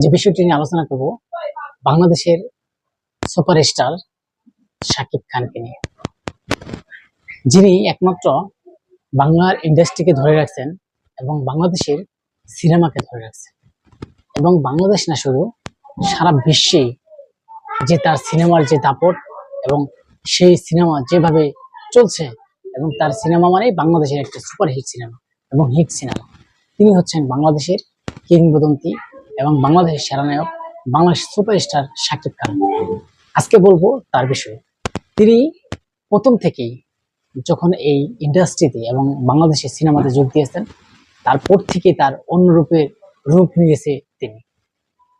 যে বিষয়টি নিয়ে আলোচনা করব, বাংলাদেশের সুপারস্টার শাকিব খানকে নিয়ে। যিনি একমাত্র বাংলার ইন্ডাস্ট্রিকে ধরে রাখছেন এবং বাংলাদেশের সিনেমাকে ধরে রাখছেন। এবং বাংলাদেশ না শুধু, সারা বিশ্বেই যে তার সিনেমার যে দাপট এবং সেই সিনেমা যেভাবে চলছে এবং তার সিনেমা মানেই বাংলাদেশের একটা সুপারহিট সিনেমা এবং হিট সিনেমা। তিনি হচ্ছেন বাংলাদেশের কিংবদন্তি এবং বাংলাদেশের সেরা নায়ক বাংলাদেশ সুপারস্টার শাকিব খান। আজকে বলব তার বিষয়ে। তিনি প্রথম থেকেই যখন এই ইন্ডাস্ট্রিতে এবং বাংলাদেশের সিনেমাতে যোগ দিয়েছেন, তারপর থেকে তার অন্য রূপের রূপ নিয়েছে তিনি।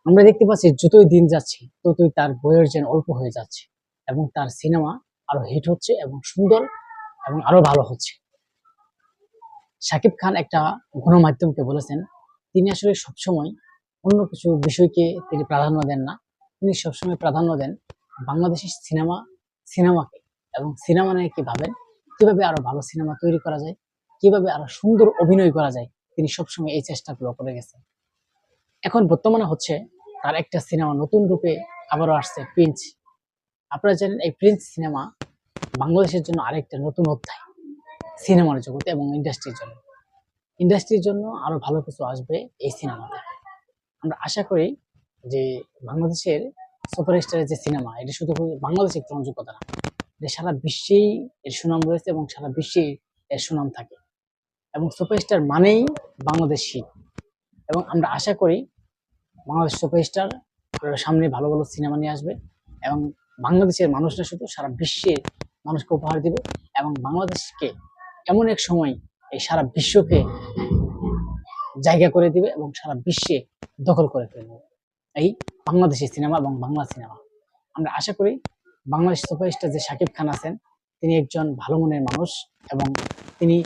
আমরা দেখতে পাচ্ছি যতই দিন যাচ্ছে, ততই তার বইয়ের যেন অল্প হয়ে যাচ্ছে এবং তার সিনেমা আরও হিট হচ্ছে এবং সুন্দর এবং আরও ভালো হচ্ছে। শাকিব খান একটা গণমাধ্যমকে বলেছেন, তিনি আসলে সবসময় অন্য কিছু বিষয়কে তিনি প্রাধান্য দেন না। তিনি সবসময় প্রাধান্য দেন বাংলাদেশের সিনেমা, সিনেমাকে এবং সিনেমা নিয়ে কি ভাবেন? কীভাবে আরও ভালো সিনেমা তৈরি করা যায়? কীভাবে আরও সুন্দর অভিনয় করা যায়? তিনি সবসময় এই চেষ্টাগুলো করে গেছেন। এখন বর্তমানে হচ্ছে তার একটা সিনেমা নতুন রূপে আবারও আসছে প্রিন্স আপনারা জানেন এই প্রিন্স সিনেমা বাংলাদেশের জন্য আরেকটা নতুন অধ্যায় সিনেমার জগতে এবং ইন্ডাস্ট্রির জন্য। ইন্ডাস্ট্রির জন্য আরও ভালো কিছু আসবে এই সিনেমাতে। আমরা আশা করি যে বাংলাদেশের সুপারস্টারের যে সিনেমা, এটা শুধু বাংলাদেশের গ্রহণযোগ্যতা না এটা সারা বিশ্বেই এর সুনাম রয়েছে এবং সারা বিশ্বেই এর সুনাম থাকে। এবং সুপারস্টার মানেই বাংলাদেশ হিট। এবং আমরা আশা করি বাংলাদেশ সুপারস্টার সামনে ভালো ভালো সিনেমা নিয়ে আসবে এবং বাংলাদেশের মানুষরা শুধু সারা বিশ্বের মানুষকে উপহার দিবে এবং বাংলাদেশকে এমন এক সময় এই সারা বিশ্বকে জায়গা করে দিবে এবং সারা বিশ্বে দখল করে ফেলবে। এই বাংলাদেশি সিনেমা এবং বাংলা সিনেমা। আমরা আশা করি বাংলাদেশ সুপারস্টার যে শাকিব খান আছেন, তিনি একজন ভালো মনের মানুষ এবং তিনি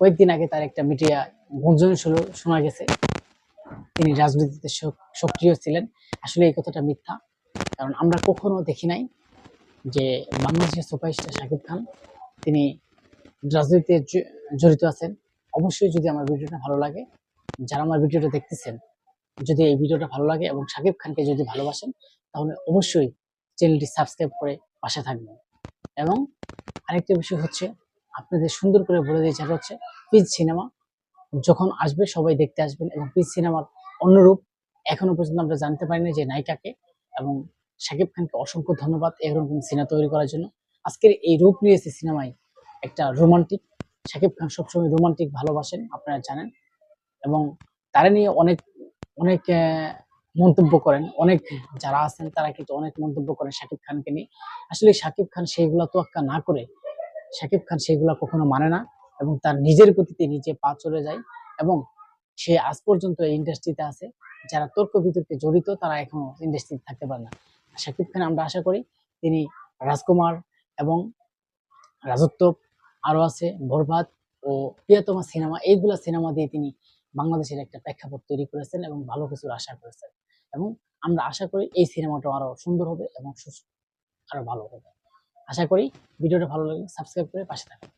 কয়েকদিন আগে তার একটা মিডিয়া গুঞ্জন শোনা গেছে। তিনি রাজনীতিতে সক্রিয় ছিলেন। আসলে এই কথাটা মিথ্যা। কারণ আমরা কখনো দেখি নাই যে বাংলাদেশের সুপারস্টার শাকিব খান, তিনি রাজনীতিতে জড়িত আছেন। অবশ্যই যদি আমার ভিডিওটা ভালো লাগে, যারা আমার ভিডিওটা দেখতেছেন যদি এই ভিডিওটা ভালো লাগে এবং শাকিব খানকে যদি ভালোবাসেন, তাহলে অবশ্যই চ্যানেলটি সাবস্ক্রাইব করে পাশে থাকবেন। এবং আরেকটা বিষয় হচ্ছে, আপনাদের সুন্দর করে বলে দিয়ে যেটা হচ্ছে পিচ সিনেমা। যখন আসবে, সবাই দেখতে আসবেন এবং পিচ সিনেমার অন্যরূপ এখনও পর্যন্ত আমরা জানতে পারিনি যে নায়িকাকে এবং শাকিব খানকে অসংখ্য ধন্যবাদ এরকম সিনেমা তৈরি করার জন্য। আজকের এই রূপ নিয়েছে সিনেমায় একটা রোমান্টিক শাকিব খান সবসময় রোমান্টিক ভালোবাসেন, আপনারা জানেন। এবং তারা নিয়ে অনেক অনেক মন্তব্য করেন। অনেক যারা আছেন তারা কিন্তু অনেক মন্তব্য করেন শাকিব খানকে নিয়ে। আসলে শাকিব খান সেইগুলা তোয়াক্কা না করে শাকিব খান সেইগুলা কখনো মানে না এবং তার নিজের গতিতে নিজে পা চলে যায় এবং সে আজ পর্যন্ত এই ইন্ডাস্ট্রিতে আছে। যারা তর্ক বিতর্কে জড়িত তারা এখনও ইন্ডাস্ট্রিতে থাকতে পারে না। শাকিব খান আমরা আশা করি তিনি রাজকুমার এবং রাজত্ব আরও আছে, বরবাদ ও প্রিয়তমা সিনেমা, এইগুলা সিনেমা দিয়ে তিনি বাংলাদেশের একটা প্রেক্ষাপট তৈরি করেছেন এবং ভালো কিছুর আশা করেছেন। এবং আমরা আশা করি এই সিনেমাটা আরও সুন্দর হবে এবং সুস্থ আরও ভালো হবে। আশা করি ভিডিওটা ভালো লাগলে সাবস্ক্রাইব করে পাশে থাকবেন